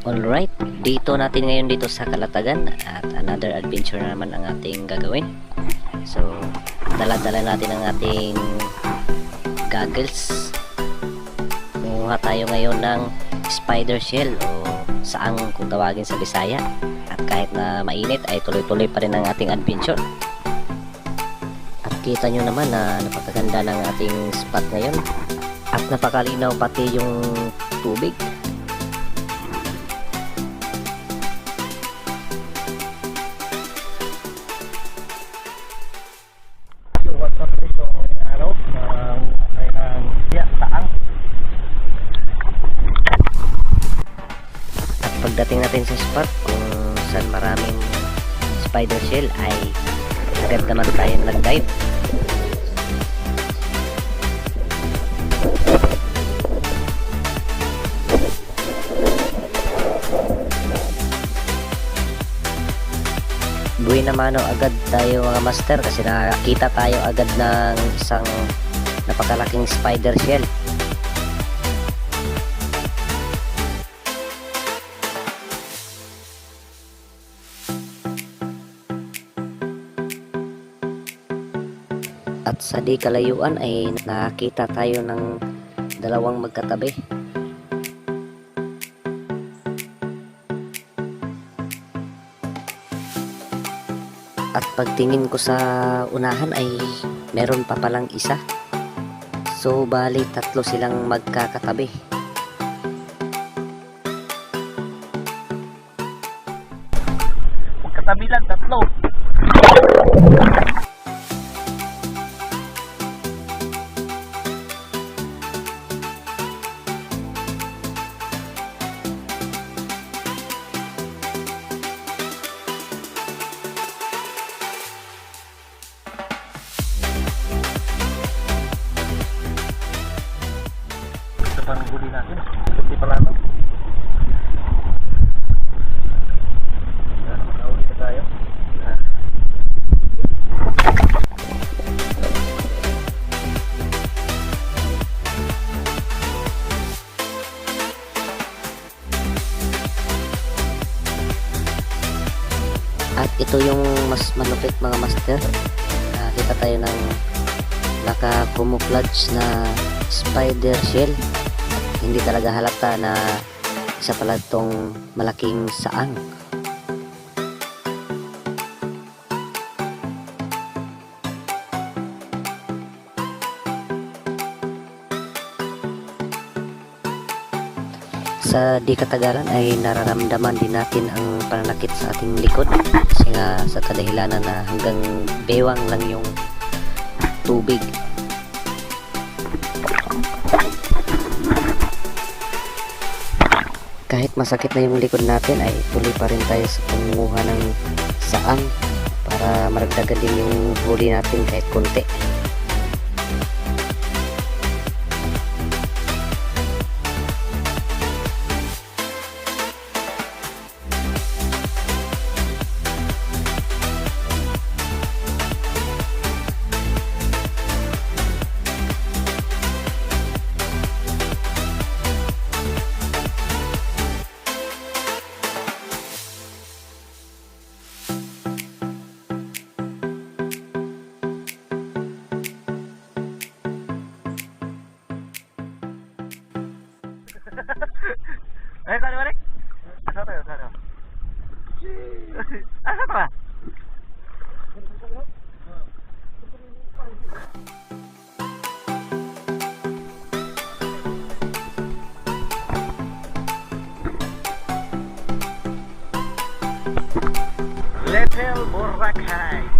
Alright, dito natin ngayon dito sa Kalatagan at another adventure na naman ang ating gagawin. So, dala-dala natin ang ating goggles. Kumuha tayo ngayon ng spider shell o saang kung tawagin sa Bisaya. At kahit na mainit ay tuloy-tuloy pa rin ang ating adventure. At kita nyo naman na napakaganda ng ating spot ngayon. At napakalinaw pati yung tubig. Pagdating natin sa spot kung saan maraming spider shell ay agad naman tayo nag-dive. Buhay na mano agad tayo mga master kasi nakakita tayo agad ng isang napakalaking spider shell. At sa di kalayuan ay nakakita tayo ng dalawang magkatabi. At pagtingin ko sa unahan ay meron pa palang isa. So bali tatlo silang magkakatabi. Magkatabi lang, tatlo. Ito pa ang huli natin. Kunti pa lang. Nakahuli pa tayo. At ito yung mas malupit mga master. Nakita tayo ng naka-camouflage na spider shell. Hindi talaga halata na isa pala itong malaking saang. Sa di katagalan ay nararamdaman din natin ang pananakit sa ating likod kasi nga sa kadahilanan na hanggang bewang lang yung tubig. Kahit masakit na yung likod natin ay tuloy pa rin tayo sa pangunguha ng saang para maragdagan din yung huli natin kahit konti. Eh, tarik, tarik. Asal tarik, tarik. Asal tarik. Letel Boracay.